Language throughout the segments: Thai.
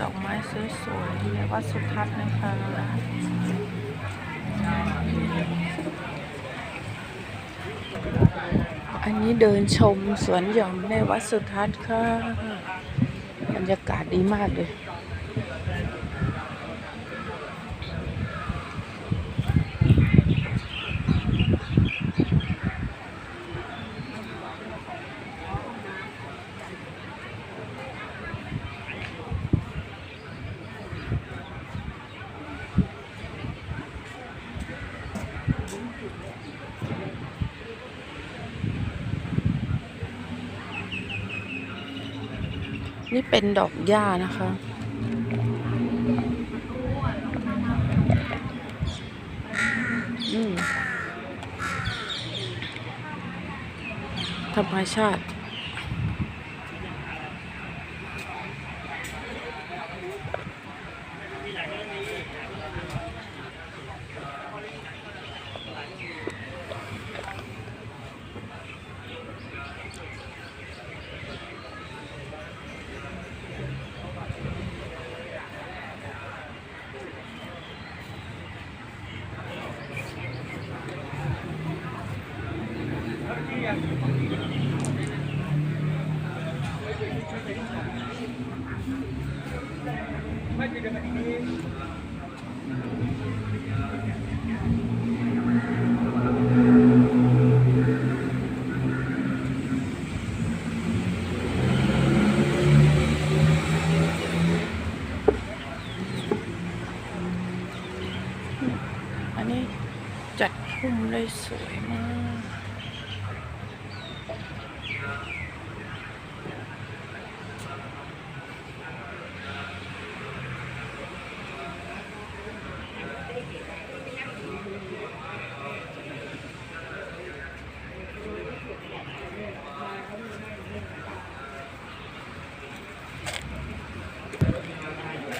ดอกไม้สวยๆในวัดสุทัศน์นะคะอันนี้เดินชมสวนหย่อมในวัดสุทัศน์ค่ะ บรรยากาศดีมากเลย นี่เป็นดอกหญ้านะคะ ธรรมชาติ อันนี้จัดคุมเลยสวยมาก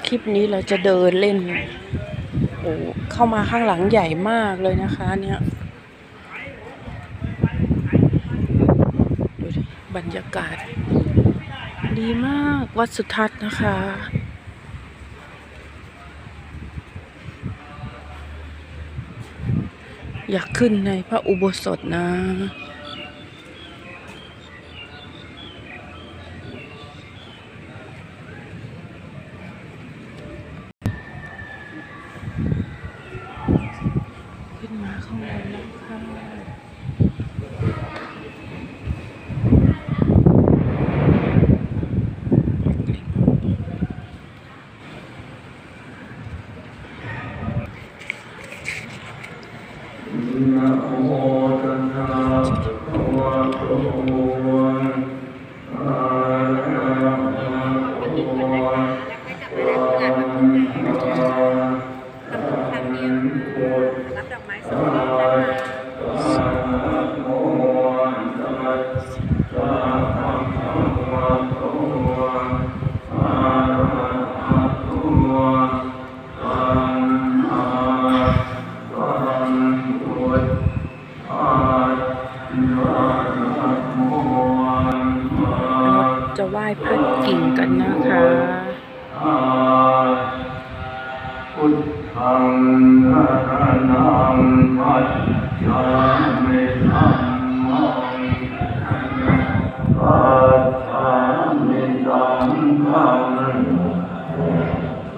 คลิปนี้เราจะเดินเล่น โอ้เข้ามาข้างหลังใหญ่มากเลยนะคะเนี่ยดูดิบรร ยากาศ ดีมากวัดสุทัศน์นะคะ อยากขึ้นในพระอุโบสถนะ รั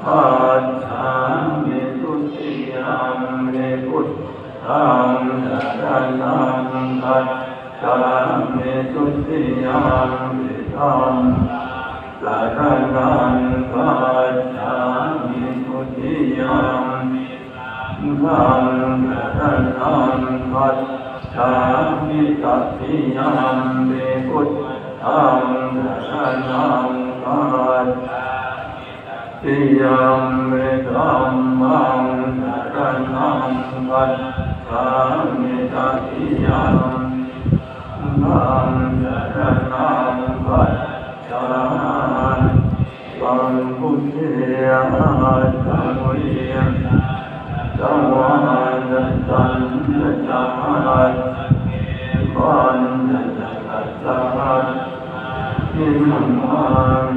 พัจจามิทุติยัมมิพุทธังนรนังพัจจามิทุติยัมมิธัมสรนังพัจจามิทุติยัมมิธัมสรนังพัจจามิตัตติยัมมิพุทธังสรนังพัจ ติยัมมิธัมมังสารนังพัจจามิตัตติยัมมิธัมสารนังพัจจามิสังพุทเทียสังวิยสังวาสันสันสัมมาสันสันสัน อิมังมามิเ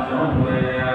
Lord.